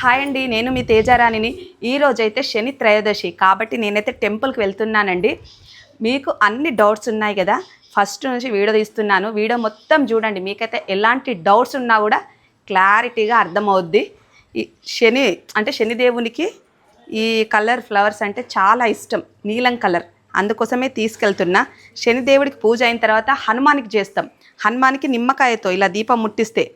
Hi అండి నేను మీ తేజారాణిని. ఈ రోజైతే శని త్రయోదశి. కాబట్టి నేనైతే టెంపుల్కి వెళ్తున్నానండి. మీకు అన్ని డౌట్స్ ఉన్నాయి కదా? ఫస్ట్ నుంచి వీడియో తీస్తున్నాను. వీడియో మొత్తం చూడండి. మీకైతే ఎలాంటి డౌట్స్ ఉన్నా కూడా క్లారిటీగా అర్థమవుద్ది. ఈ శని అంటే శనిదేవునికి ఈ కలర్ ఫ్లవర్స్ అంటే చాలా ఇష్టం. నీలం కలర్. అందుకోసమే తీసుకెళ్తున్నా. శనిదేవుడికి పూజ అయిన తర్వాత హనుమానికి చేస్తాం. హనుమానికి నిమ్మకాయతో ఇలా దీపం ముట్టిస్తే.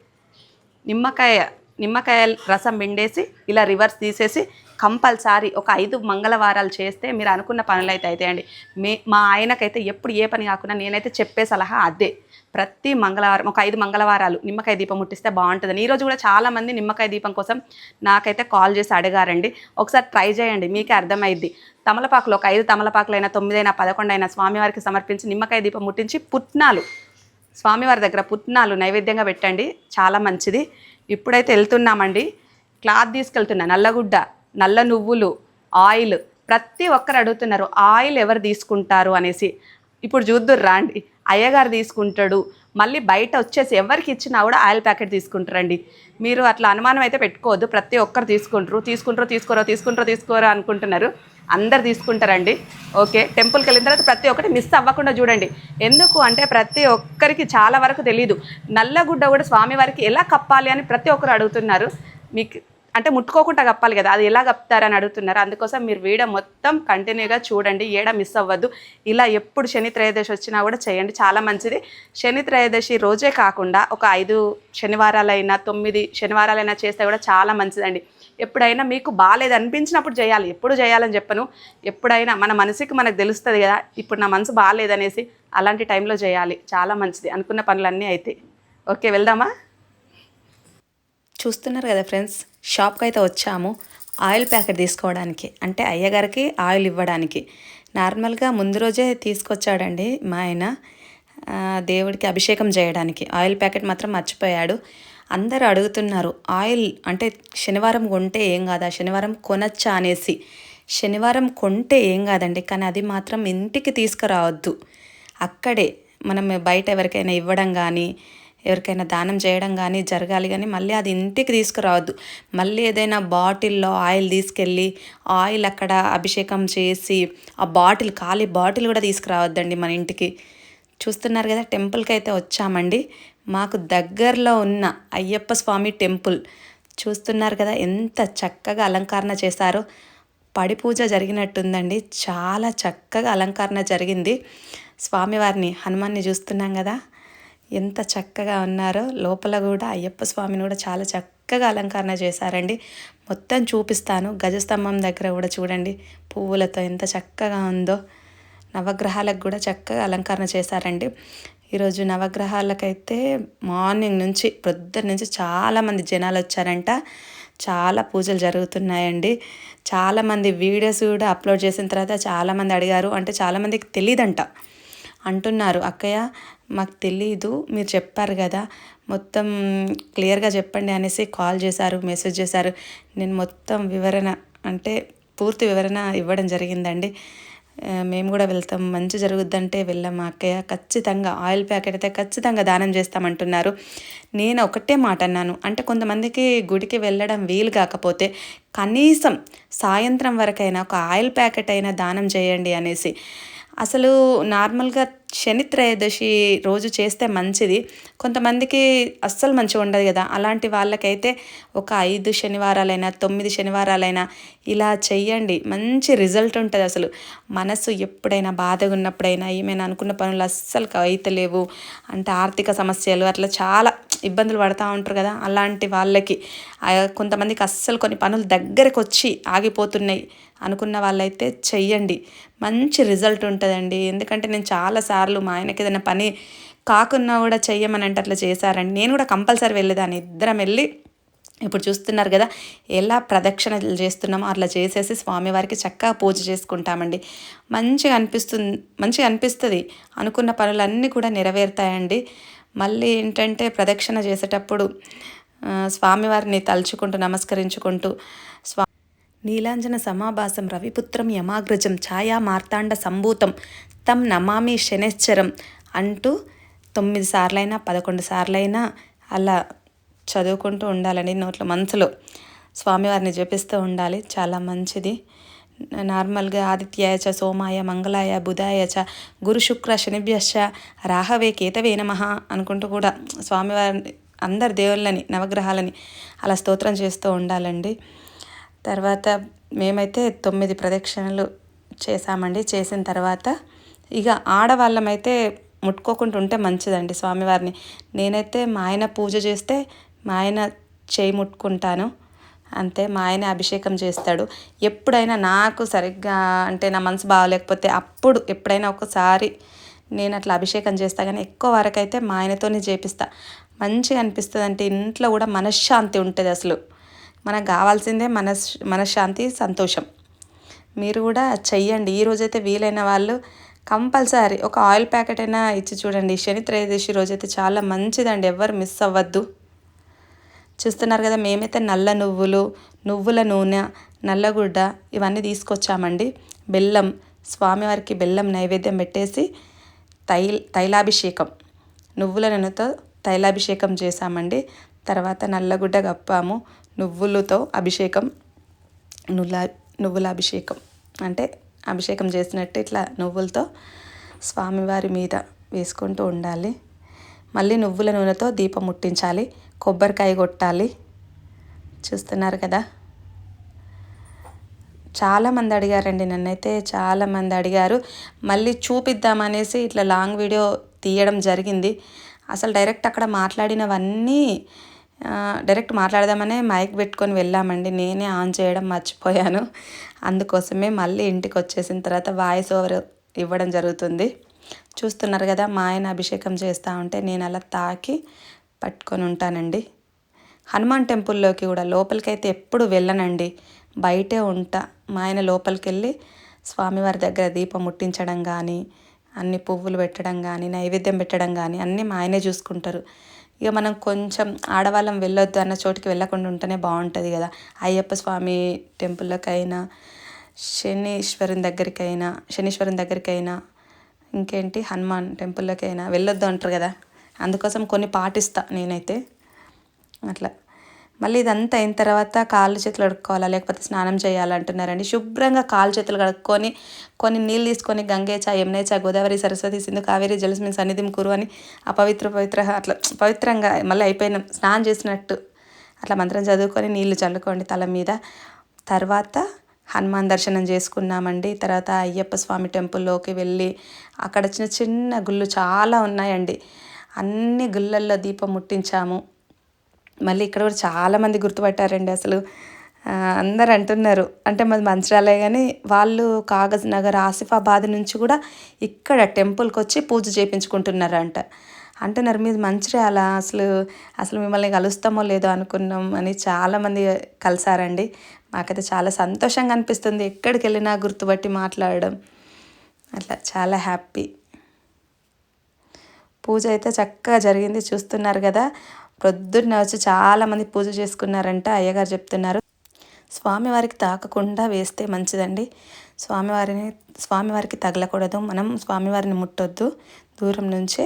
నిమ్మకాయ నిమ్మకాయ రసం పిండేసి ఇలా రివర్స్ తీసేసి కంపల్సరీ ఒక ఐదు మంగళవారాలు చేస్తే మీరు అనుకున్న పనులు అయితే అవుతాయండి మే మా ఆయనకైతే ఎప్పుడు ఏ పని కాకుండా నేనైతే చెప్పే సలహా అదే. ప్రతి మంగళవారం ఒక ఐదు మంగళవారాలు నిమ్మకాయ దీపం ముట్టిస్తే బాగుంటుందని ఈరోజు కూడా చాలామంది నిమ్మకాయ దీపం కోసం నాకైతే కాల్ చేసి అడిగారండి. ఒకసారి ట్రై చేయండి మీకే అర్థమైద్ది. తమలపాకులు ఒక ఐదు తమలపాకులైనా తొమ్మిదైనా పదకొండైనా స్వామివారికి సమర్పించి నిమ్మకాయ దీపం ముట్టించి పుట్నాలు స్వామివారి దగ్గర పుట్నాలు నైవేద్యంగా పెట్టండి. చాలా మంచిది. ఇప్పుడైతే వెళ్తున్నామండి. క్లాత్ తీసుకెళ్తున్నా నల్లగుడ్డ నల్ల నువ్వులు ఆయిల్. ప్రతి ఒక్కరు అడుగుతున్నారు ఆయిల్ ఎవరు తీసుకుంటారు? అనేసి. ఇప్పుడు చూద్దురు రాండి. అయ్యగారు తీసుకుంటాడు. మళ్ళీ బయట వచ్చేసి ఎవరికి ఇచ్చినా కూడా ఆయిల్ ప్యాకెట్ తీసుకుంటారండి. మీరు అట్లా అనుమానం అయితే పెట్టుకోవద్దు. ప్రతి ఒక్కరు తీసుకుంటారు. తీసుకుంటారో తీసుకోరో తీసుకుంటారో తీసుకోరో అనుకుంటున్నారు. అందరు తీసుకుంటారండి. ఓకే టెంపుల్కి వెళ్ళిన తర్వాత ప్రతి ఒక్కటి మిస్ అవ్వకుండా చూడండి. ఎందుకు అంటే ప్రతి ఒక్కరికి చాలా వరకు తెలియదు నల్లగుడ్డ కూడా స్వామివారికి ఎలా కప్పాలి అని ప్రతి ఒక్కరు అడుగుతున్నారు. మీకు అంటే ముట్టుకోకుండా కప్పాలి కదా అది ఎలా కప్తారని అడుగుతున్నారు. అందుకోసం మీరు వీడియో మొత్తం కంటిన్యూగా చూడండి. ఏడ మిస్ అవ్వద్దు. ఇలా ఎప్పుడు శని త్రయోదశి వచ్చినా కూడా చేయండి. చాలా మంచిది. శని త్రయోదశి రోజే కాకుండా ఒక ఐదు శనివారాలైనా తొమ్మిది శనివారాలైనా చేస్తే కూడా చాలా మంచిదండి. ఎప్పుడైనా మీకు బాగాలేదు అనిపించినప్పుడు చేయాలి. ఎప్పుడు చేయాలని చెప్పను. ఎప్పుడైనా మన మనసుకి మనకు తెలుస్తుంది కదా ఇప్పుడు నా మనసు బాగాలేదనేసి అలాంటి టైంలో చేయాలి. చాలా మంచిది. అనుకున్న పనులన్నీ అయితే. ఓకే వెళ్దామా? చూస్తున్నారు కదా ఫ్రెండ్స్ షాప్కి అయితే వచ్చాము. ఆయిల్ ప్యాకెట్ తీసుకోవడానికి అంటే అయ్యగారికి ఆయిల్ ఇవ్వడానికి. నార్మల్గా ముందు రోజే తీసుకొచ్చాడండి మా ఆయన. దేవుడికి అభిషేకం చేయడానికి. ఆయిల్ ప్యాకెట్ మాత్రం మర్చిపోయాడు. అందరూ అడుగుతున్నారు ఆయిల్ అంటే శనివారం కొంటే ఏం కాదా? శనివారం కొనచ్చా? అనేసి. శనివారం కొంటే ఏం కాదండి కానీ అది మాత్రం ఇంటికి తీసుకురావద్దు. అక్కడే మనం బయట ఎవరికైనా ఇవ్వడం కానీ ఎవరికైనా దానం చేయడం కానీ జరగాలి కానీ మళ్ళీ అది ఇంటికి తీసుకురావద్దు. మళ్ళీ ఏదైనా బాటిల్లో ఆయిల్ తీసుకెళ్ళి ఆయిల్ అక్కడ అభిషేకం చేసి ఆ బాటిల్ ఖాళీ బాటిల్ కూడా తీసుకురావద్దండి మన ఇంటికి. చూస్తున్నారు కదా టెంపుల్కి అయితే వచ్చామండి. మాకు దగ్గరలో ఉన్న అయ్యప్ప స్వామి టెంపుల్. చూస్తున్నారు కదా ఎంత చక్కగా అలంకరణ చేశారో. పడి పూజ జరిగినట్టుందండి. చాలా చక్కగా అలంకరణ జరిగింది. స్వామివారిని హనుమాన్ని చూస్తున్నాం కదా. ఎంత చక్కగా ఉన్నారో. లోపల కూడా అయ్యప్ప స్వామిని కూడా చాలా చక్కగా అలంకరణ చేశారండి. మొత్తం చూపిస్తాను. గజస్తంభం దగ్గర కూడా చూడండి. పువ్వులతో ఎంత చక్కగా ఉందో. నవగ్రహాలకు కూడా చక్కగా అలంకరణ చేశారండి. ఈరోజు నవగ్రహాలకైతే మార్నింగ్ నుంచి పొద్దున్న నుంచి చాలామంది జనాలు వచ్చారంట. చాలా పూజలు జరుగుతున్నాయండి. చాలామంది వీడియోస్ కూడా అప్లోడ్ చేసిన తర్వాత చాలామంది అడిగారు. అంటే చాలామందికి తెలియదంట అంటున్నారు అక్కయ్య మాకు తెలీదు. మీరు చెప్పారు కదా. మొత్తం క్లియర్గా చెప్పండి అనేసి కాల్ చేశారు మెసేజ్ చేశారు. నేను మొత్తం వివరణ అంటే పూర్తి వివరణ ఇవ్వడం జరిగిందండి. మేము కూడా వెళ్తాం. మంచి జరుగుద్దంటే వెళ్ళాం మా అక్కయ్య. ఖచ్చితంగా ఆయిల్ ప్యాకెట్ అయితే ఖచ్చితంగా దానం చేస్తామంటున్నారు. నేను ఒకటే మాట అన్నాను. అంటే కొంతమందికి గుడికి వెళ్ళడం వీలు కాకపోతే కనీసం సాయంత్రం వరకైనా ఒక ఆయిల్ ప్యాకెట్ అయినా దానం చేయండి అనేసి. అసలు నార్మల్గా శని త్రయోదశి రోజు చేస్తే మంచిది. కొంతమందికి అస్సలు మంచిగా ఉండదు కదా. అలాంటి వాళ్ళకైతే ఒక ఐదు శనివారాలైనా తొమ్మిది శనివారాలైనా ఇలా చెయ్యండి. మంచి రిజల్ట్ ఉంటుంది అసలు. మనసు ఎప్పుడైనా బాధగా ఉన్నప్పుడైనా ఏమైనా అనుకున్న పనులు అస్సలు అవుతలేవు అంటే ఆర్థిక సమస్యలు అట్లా చాలా ఇబ్బందులు పడతా ఉంటారు కదా అలాంటి వాళ్ళకి. కొంతమందికి అస్సలు కొన్ని పనులు దగ్గరకు వచ్చి ఆగిపోతున్నాయి అనుకున్న వాళ్ళైతే చెయ్యండి. మంచి రిజల్ట్ ఉంటుందండి. ఎందుకంటే నేను చాలాసార్లు మా ఆయనకి ఏదైనా పని కాకున్నా కూడా చెయ్యమని అంటే అట్లా చేశారండి. నేను కూడా కంపల్సరీ వెళ్ళేదాన్ని. ఇద్దరం వెళ్ళి ఇప్పుడు చూస్తున్నారు కదా ఎలా ప్రదక్షిణలు చేస్తున్నామో అట్లా చేసేసి స్వామివారికి చక్కగా పూజ చేసుకుంటామండి. మంచిగా అనిపిస్తుంది మంచిగా అనిపిస్తుంది. అనుకున్న పనులన్నీ కూడా నెరవేరుతాయండి. మళ్ళీ ఏంటంటే ప్రదక్షిణ చేసేటప్పుడు స్వామివారిని తలుచుకుంటూ నమస్కరించుకుంటూ స్వా నీలాంజన సమాభాసం రవిపుత్రం యమాగ్రజం ఛాయా మార్తాండ సంభూతం తం నమామి శనేశ్వరం అంటూ తొమ్మిది సార్లైనా పదకొండు సార్లైనా అలా చదువుకుంటూ ఉండాలండి నోట్ల మనసులో. స్వామివారిని జపిస్తూ ఉండాలి చాలా మంచిది. నార్మల్గా ఆదిత్యాయచ సోమాయ మంగళాయ బుధాయచ గురు శుక్ర శనిభ్యశ రాహవే కేతవే నమ అనుకుంటూ కూడా స్వామివారిని అందరి దేవుళ్ళని నవగ్రహాలని అలా స్తోత్రం చేస్తూ ఉండాలండి. తర్వాత మేమైతే తొమ్మిది ప్రదక్షిణలు చేసామండి చేసిన తర్వాత ఇక ఆడవాళ్ళమైతే ముట్టుకోకుండా ఉంటే మంచిదండి స్వామివారిని. నేనైతే మా ఆయన పూజ చేస్తే మా ఆయన చేయి ముట్టుకుంటాను. అంతే మా ఆయన అభిషేకం చేస్తాడు. ఎప్పుడైనా నాకు సరిగ్గా అంటే నా మనసు బాగోలేకపోతే అప్పుడు ఎప్పుడైనా ఒకసారి నేను అట్లా అభిషేకం చేస్తా కానీ ఎక్కువ వరకు అయితే మా ఆయనతోనే చేపిస్తా. మంచిగా అనిపిస్తుంది అంటే ఇంట్లో కూడా మనశ్శాంతి ఉంటుంది అసలు. మనకు కావాల్సిందే మనస్ మనశ్శాంతి సంతోషం. మీరు కూడా చెయ్యండి. ఈరోజైతే వీలైన వాళ్ళు కంపల్సరీ ఒక ఆయిల్ ప్యాకెట్ అయినా ఇచ్చి చూడండి. శని త్రయోదశి రోజైతే చాలా మంచిదండి. ఎవరు మిస్ అవ్వద్దు. చూస్తున్నారు కదా మేమైతే నల్ల నువ్వులు నువ్వుల నూనె నల్లగుడ్డ ఇవన్నీ తీసుకొచ్చామండి. బెల్లం స్వామివారికి బెల్లం నైవేద్యం పెట్టేసి తైల్ తైలాభిషేకం నువ్వుల నూనెతో తైలాభిషేకం చేశామండి. తర్వాత నల్లగుడ్డ కప్పాము నువ్వులతో అభిషేకం నువ్వుల నువ్వుల అభిషేకం అంటే అభిషేకం చేసినట్టు ఇట్లా నువ్వులతో స్వామివారి మీద వేసుకుంటూ ఉండాలి. మళ్ళీ నువ్వుల నూనెతో దీపం ముట్టించాలి. కొబ్బరికాయ కొట్టాలి. చూస్తున్నారు కదా? చాలామంది అడిగారండి నన్నైతే చాలామంది అడిగారు. మళ్ళీ చూపిద్దామనేసి ఇట్లా లాంగ్ వీడియో తీయడం జరిగింది. అసలు డైరెక్ట్ అక్కడ మాట్లాడినవన్నీ డైరెక్ట్ మాట్లాడదామనే మైక్ పెట్టుకొని వెళ్ళామండి. నేనే ఆన్ చేయడం మర్చిపోయాను. అందుకోసమే మళ్ళీ ఇంటికి వచ్చేసిన తర్వాత వాయిస్ ఓవర్ ఇవ్వడం జరుగుతుంది. చూస్తున్నారు కదా మా ఆయన అభిషేకం చేస్తూ ఉంటే నేను అలా తాకి పట్టుకొని ఉంటానండి. హనుమాన్ టెంపుల్లోకి కూడా లోపలికైతే ఎప్పుడు వెళ్ళనండి. బయటే ఉంటా. మా ఆయన లోపలికి వెళ్ళి స్వామివారి దగ్గర దీపం ముట్టించడం కానీ అన్ని పువ్వులు పెట్టడం కానీ నైవేద్యం పెట్టడం కానీ అన్నీ మా ఆయనే చూసుకుంటారు. ఇక మనం కొంచెం ఆడవాళ్ళం వెళ్ళొద్దు అన్న చోటుకి వెళ్ళకుండా ఉంటేనే బాగుంటుంది కదా. అయ్యప్ప స్వామి టెంపుల్లోకైనా శనీశ్వరుని దగ్గరికైనా శనీశ్వరుని దగ్గరికైనా ఇంకేంటి? హనుమాన్ టెంపుల్లోకైనా వెళ్ళొద్దు అంటారు కదా. అందుకోసం కొన్ని పాటిస్తా నేనైతే. అట్లా. మళ్ళీ ఇదంతా అయిన తర్వాత కాళ్ళు చేతులు కడుక్కోవాలా? లేకపోతే స్నానం చేయాలంటున్నారండి శుభ్రంగా కాళ్ళు చేతులు కడుక్కొని కొన్ని నీళ్ళు తీసుకొని గంగేచ యమునేచ గోదావరి సరస్వతి సింధు కావేరి జలస్మిన్ సన్నిధిం కురు అని అపవిత్ర పవిత్ర పవిత్ర అట్లా పవిత్రంగా మళ్ళీ అయిపోయిన స్నానం చేసినట్టు. అట్లా మంత్రం చదువుకొని నీళ్ళు చల్లుకోండి తల మీద. తర్వాత హనుమాన్ దర్శనం చేసుకున్నామండి. తర్వాత అయ్యప్ప స్వామి టెంపుల్లోకి వెళ్ళి అక్కడ చిన్న చిన్న గుళ్ళు చాలా ఉన్నాయండి. అన్ని గుళ్ళల్లో దీపం ముట్టించాము. మళ్ళీ ఇక్కడ కూడా చాలామంది గుర్తుపట్టారండి అసలు. అందరు అంటున్నారు. అంటే మాది మంచిరాలే కానీ వాళ్ళు కాగజ్ నగర్ ఆసిఫాబాద్ నుంచి కూడా ఇక్కడ టెంపుల్కి వచ్చి పూజ చేయించుకుంటున్నారంట అంటున్నారు మీది మంచిర్యాల అసలు అసలు మిమ్మల్ని కలుస్తామో లేదో అనుకున్నాం అని చాలామంది కలిసారండి. మాకైతే చాలా సంతోషంగా అనిపిస్తుంది ఎక్కడికి వెళ్ళినా గుర్తుపట్టి మాట్లాడడం. అట్లా చాలా హ్యాపీ. పూజ అయితే చక్కగా జరిగింది చూస్తున్నారు కదా. ప్రొద్దున్న వచ్చి చాలామంది పూజ చేసుకున్నారంట అయ్యగారు చెప్తున్నారు. స్వామివారికి తాకకుండా వేస్తే మంచిదండి. స్వామివారిని స్వామివారికి తగలకూడదు. మనం స్వామివారిని ముట్టొద్దు. దూరం నుంచే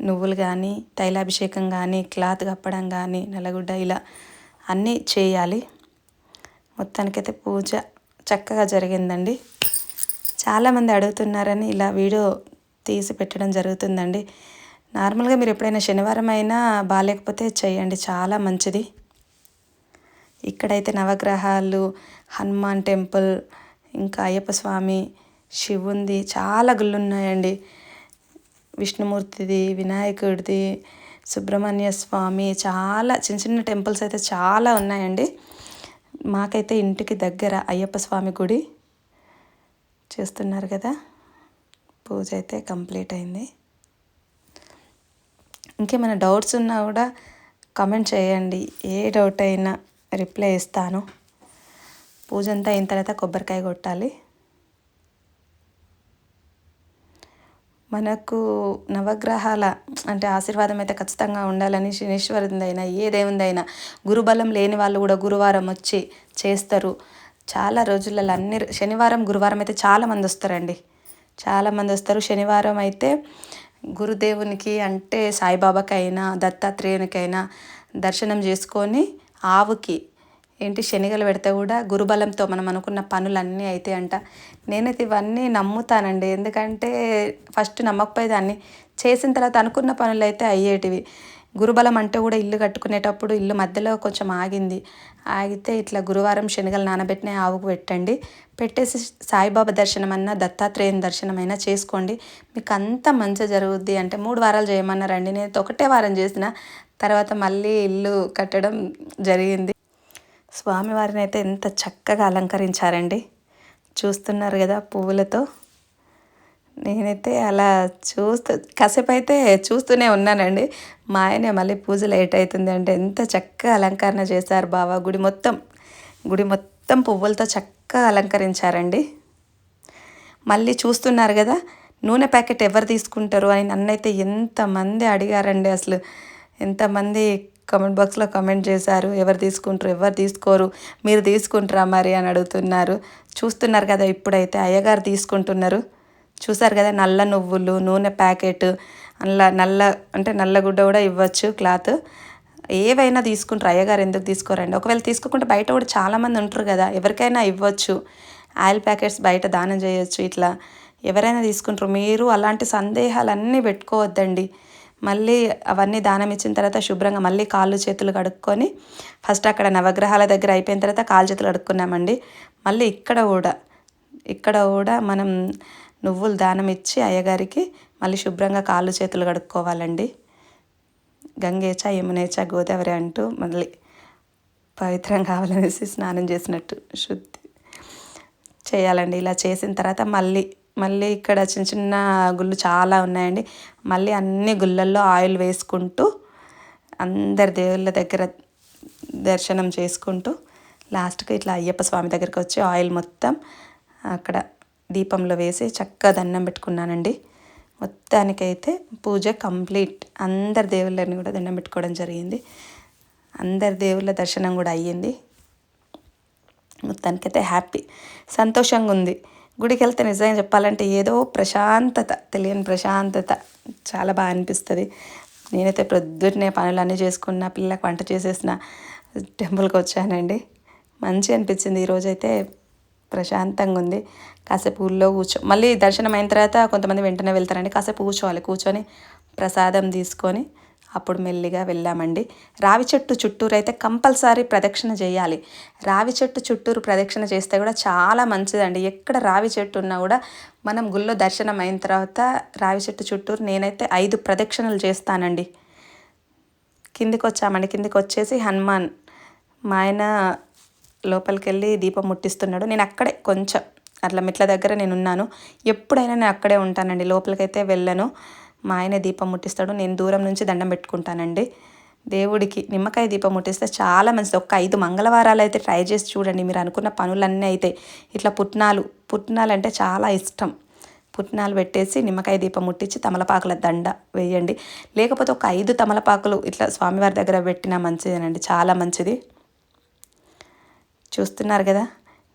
నువ్వులు కానీ తైలాభిషేకం కానీ క్లాత్ కప్పడం కానీ నల్లగుడ్డ ఇలా అన్నీ చేయాలి. మొత్తానికైతే పూజ చక్కగా జరిగిందండి. చాలామంది అడుగుతున్నారని ఇలా వీడియో తీసి పెట్టడం జరుగుతుందండి. నార్మల్గా మీరు ఎప్పుడైనా శనివారం అయినా బాగాలేకపోతే చేయండి చాలా మంచిది. ఇక్కడైతే నవగ్రహాలు హనుమాన్ టెంపుల్ ఇంకా అయ్యప్ప స్వామి శివుంది చాలా గుళ్ళు ఉన్నాయండి విష్ణుమూర్తిది వినాయకుడిది సుబ్రహ్మణ్య స్వామి చాలా చిన్న చిన్న టెంపుల్స్ అయితే చాలా ఉన్నాయండి. మాకైతే ఇంటికి దగ్గర అయ్యప్ప స్వామి గుడి చేస్తున్నారు కదా. పూజ అయితే కంప్లీట్ అయింది. ఇంకేమైనా డౌట్స్ ఉన్నా కూడా కమెంట్ చేయండి. ఏ డౌట్ అయినా రిప్లై ఇస్తాను. పూజ అంతా అయిన తర్వాత కొబ్బరికాయ కొట్టాలి. మనకు నవగ్రహాల అంటే ఆశీర్వాదం అయితే ఖచ్చితంగా ఉండాలని శనీశ్వరుందైనా ఏ దేవుందైనా గురుబలం లేని వాళ్ళు కూడా గురువారం వచ్చి చేస్తారు. చాలా రోజులలో అన్ని శనివారం గురువారం అయితే చాలామంది వస్తారండి. చాలామంది వస్తారు. శనివారం అయితే గురుదేవునికి అంటే సాయిబాబాకైనా దత్తాత్రేయునికైనా దర్శనం చేసుకొని ఆవుకి ఏంటి శనిగలు పెడితే కూడా గురుబలంతో మనం అనుకున్న పనులన్నీ అవుతాయి అంట నేనైతే ఇవన్నీ నమ్ముతానండి. ఎందుకంటే ఫస్ట్ నమ్మకపోయేదాన్ని. చేసిన తర్వాత అనుకున్న పనులు అయితే అయ్యేటివి. గురుబలం అంటే కూడా ఇల్లు కట్టుకునేటప్పుడు ఇల్లు మధ్యలో కొంచెం ఆగింది. ఆగితే ఇట్లా గురువారం శనగలు నానబెట్టిన ఆవుకు పెట్టండి. పెట్టేసి సాయిబాబా దర్శనం అన్నా దత్తాత్రేయం దర్శనం అయినా చేసుకోండి. మీకు అంత మంచి జరుగుద్ది అంటే మూడు వారాలు చేయమన్నారండి. నేను ఒకటే వారం చేసిన. తర్వాత మళ్ళీ ఇల్లు కట్టడం జరిగింది. స్వామివారిని అయితే ఎంత చక్కగా అలంకరించారండి. చూస్తున్నారు కదా పువ్వులతో. నేనైతే అలా చూస్తూ కాసేపు అయితే చూస్తూనే ఉన్నానండి. మా ఆయనే మళ్ళీ పూజ లేట్ అవుతుంది అంటే ఎంత చక్కగా అలంకరణ చేశారు బావా. గుడి మొత్తం గుడి మొత్తం పువ్వులతో చక్కగా అలంకరించారండి. మళ్ళీ చూస్తున్నారు కదా నూనె ప్యాకెట్ ఎవరు తీసుకుంటారు అని నన్నైతే ఎంతమంది అడిగారండి అసలు. ఎంతమంది కమెంట్ బాక్స్లో కమెంట్ చేశారు. ఎవరు తీసుకుంటారు ఎవరు తీసుకోరు మీరు తీసుకుంటారా మరి అని అడుగుతున్నారు. చూస్తున్నారు కదా ఇప్పుడైతే అయ్యగారు తీసుకుంటున్నారు. చూసారు కదా నల్ల నువ్వులు నూనె ప్యాకెట్ అలా నల్ల అంటే నల్ల గుడ్డ కూడా ఇవ్వచ్చు క్లాత్. ఏవైనా తీసుకుంటారు. అయ్యగారు ఎందుకు తీసుకోరండి? ఒకవేళ తీసుకోకుండా బయట కూడా చాలామంది ఉంటారు కదా ఎవరికైనా ఇవ్వచ్చు. ఆయిల్ ప్యాకెట్స్ బయట దానం చేయొచ్చు ఇట్లా. ఎవరైనా తీసుకుంటారు. మీరు అలాంటి సందేహాలన్నీ పెట్టుకోవద్దండి. మళ్ళీ అవన్నీ దానం ఇచ్చిన తర్వాత శుభ్రంగా మళ్ళీ కాళ్ళు చేతులు కడుక్కొని ఫస్ట్ అక్కడ నవగ్రహాల దగ్గర అయిపోయిన తర్వాత కాళ్ళు చేతులు కడుక్కున్నామండి. మళ్ళీ ఇక్కడ కూడా ఇక్కడ కూడా మనం నువ్వులు దానం ఇచ్చి అయ్యగారికి మళ్ళీ శుభ్రంగా కాళ్ళు చేతులు కడుక్కోవాలండి. గంగేచ యమునేచ గోదావరి అంటూ మళ్ళీ పవిత్రం కావాలనేసి స్నానం చేసినట్టు శుద్ధి చేయాలండి. ఇలా చేసిన తర్వాత మళ్ళీ మళ్ళీ ఇక్కడ చిన్న చిన్న గుళ్ళు చాలా ఉన్నాయండి. మళ్ళీ అన్ని గుళ్ళల్లో ఆయిల్ వేసుకుంటూ అందరి దేవుళ్ళ దగ్గర దర్శనం చేసుకుంటూ లాస్ట్కి ఇట్లా అయ్యప్ప స్వామి దగ్గరికి వచ్చి ఆయిల్ మొత్తం అక్కడ దీపంలో వేసి చక్కగా దండం పెట్టుకున్నానండి. మొత్తానికైతే పూజ కంప్లీట్. అందరి దేవుళ్ళని కూడా దండం పెట్టుకోవడం జరిగింది. అందరి దేవుళ్ళ దర్శనం కూడా అయ్యింది. మొత్తానికైతే హ్యాపీ. సంతోషంగా ఉంది. గుడికి వెళ్తే నిజంగా చెప్పాలంటే ఏదో ప్రశాంతత తెలియని ప్రశాంతత. చాలా బాగా అనిపిస్తుంది. నేనైతే ప్రొద్దునే పనులన్నీ చేసుకున్న పిల్లలకు వంట చేసేసిన టెంపుల్కి వచ్చానండి. మంచి అనిపించింది. ఈరోజైతే ప్రశాంతంగా ఉంది. కాసేపు ఊళ్ళో కూర్చో మళ్ళీ దర్శనం అయిన తర్వాత కొంతమంది వెంటనే వెళ్తారండి. కాసేపు కూర్చోవాలి. కూర్చొని ప్రసాదం తీసుకొని అప్పుడు మెల్లిగా వెళ్ళామండి. రావి చెట్టు చుట్టూరు అయితే కంపల్సరీ ప్రదక్షిణ చేయాలి. రావి చెట్టు చుట్టూరు ప్రదక్షిణ చేస్తే కూడా చాలా మంచిదండి. ఎక్కడ రావి చెట్టు ఉన్నా కూడా మనం గుళ్ళో దర్శనం అయిన తర్వాత రావి చెట్టు చుట్టూరు నేనైతే ఐదు ప్రదక్షిణలు చేస్తానండి. కిందికి వచ్చామండి కిందికి వచ్చేసి హనుమాన్ మా ఆయన లోపలికి వెళ్ళి దీపం ముట్టిస్తున్నాడు. నేను అక్కడే కొంచెం అట్లా మెట్ల దగ్గర నేను ఉన్నాను ఎప్పుడైనా నేను అక్కడే ఉంటానండి. లోపలికైతే వెళ్ళను. మా ఆయన దీపం ముట్టిస్తాడు. నేను దూరం నుంచి దండం పెట్టుకుంటానండి. దేవుడికి నిమ్మకాయ దీపం ముట్టిస్తే చాలా మంచిది. ఒక ఐదు మంగళవారాలు అయితే ట్రై చేసి చూడండి. మీరు అనుకున్న పనులన్నీ అయితే ఇట్లా పుట్నాలు పుట్నాలు అంటే చాలా ఇష్టం. పుట్నాలు పెట్టేసి నిమ్మకాయ దీపం ముట్టించి తమలపాకుల దండ వేయండి. లేకపోతే ఒక ఐదు తమలపాకులు ఇట్లా స్వామివారి దగ్గర పెట్టినా మంచిదేనండి. చాలా మంచిది. చూస్తున్నారు కదా?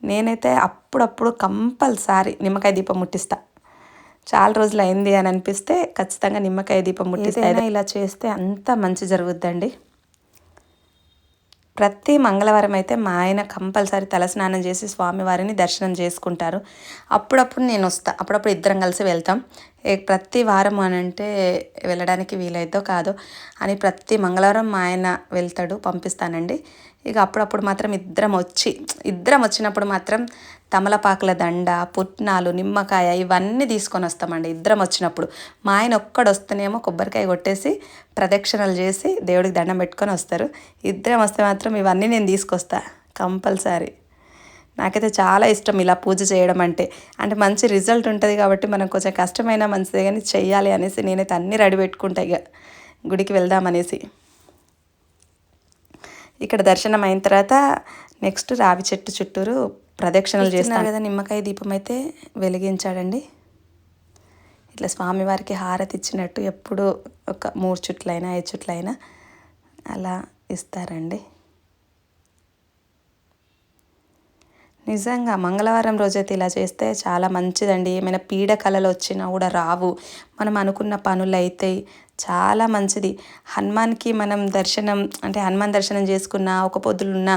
నేనైతే అప్పుడప్పుడు కంపల్సరీ నిమ్మకాయ దీపం ముట్టిస్తా. చాలా రోజులు అయింది అని అనిపిస్తే ఖచ్చితంగా నిమ్మకాయ దీపం ముట్టిస్తే ఇలా చేస్తే అంత మంచి జరుగుద్దండి. ప్రతి మంగళవారం అయితే మా ఆయన కంపల్సరీ తలస్నానం చేసి స్వామివారిని దర్శనం చేసుకుంటారు. అప్పుడప్పుడు నేను వస్తా. అప్పుడప్పుడు ఇద్దరం కలిసి వెళ్తాం. ప్రతి వారం అని అంటే వెళ్ళడానికి వీలైద్దో కాదో అని ప్రతి మంగళవారం మా ఆయన వెళ్తాడు పంపిస్తానండి. ఇక అప్పుడప్పుడు మాత్రం ఇద్దరం వచ్చి ఇద్దరం వచ్చినప్పుడు మాత్రం తమలపాకుల దండ పుట్నాలు నిమ్మకాయ ఇవన్నీ తీసుకొని వస్తామండి. ఇద్దరం వచ్చినప్పుడు మా ఆయన ఒక్కడు వస్తేనేమో కొబ్బరికాయ కొట్టేసి ప్రదక్షిణలు చేసి దేవుడికి దండం పెట్టుకొని వస్తారు. ఇద్దరం వస్తే మాత్రం ఇవన్నీ నేను తీసుకొస్తా కంపల్సరీ. నాకైతే చాలా ఇష్టం ఇలా పూజ చేయడం అంటే. అంటే మంచి రిజల్ట్ ఉంటుంది కాబట్టి మనం కొంచెం కష్టమైన మంచిదే కానీ చెయ్యాలి అనేసి నేనైతే అన్నీ రెడీ పెట్టుకుంటా ఇక గుడికి వెళ్దామనేసి ఇక్కడ దర్శనం అయిన తర్వాత నెక్స్ట్ రావి చెట్టు చుట్టూరు ప్రదక్షిణలు చేస్తారు కదా నిమ్మకాయ దీపం అయితే వెలిగించాడండి. ఇట్లా స్వామివారికి హారతి ఇచ్చినట్టు ఎప్పుడు ఒక మూడు చుట్లైనా ఐదు చుట్లైనా అలా ఇస్తారండి. నిజంగా మంగళవారం రోజైతే ఇలా చేస్తే చాలా మంచిదండి. ఏమైనా పీడ కళలు వచ్చినా కూడా రావు. మనం అనుకున్న పనులు అవుతాయి చాలా మంచిది. హనుమాన్కి మనం దర్శనం అంటే హనుమాన్ దర్శనం చేసుకున్న ఒక పొద్దులున్న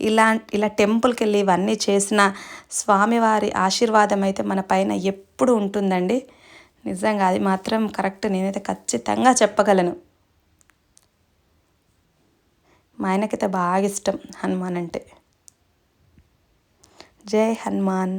ఇలా ఇలా టెంపుల్కి వెళ్ళి ఇవన్నీ చేసిన స్వామివారి ఆశీర్వాదం అయితే మన పైన ఎప్పుడు ఉంటుందండి. నిజంగా అది మాత్రం కరెక్ట్ నేనైతే ఖచ్చితంగా చెప్పగలను. మా ఆయనకైతే బాగా ఇష్టం హనుమాన్ అంటే. జై హనుమాన్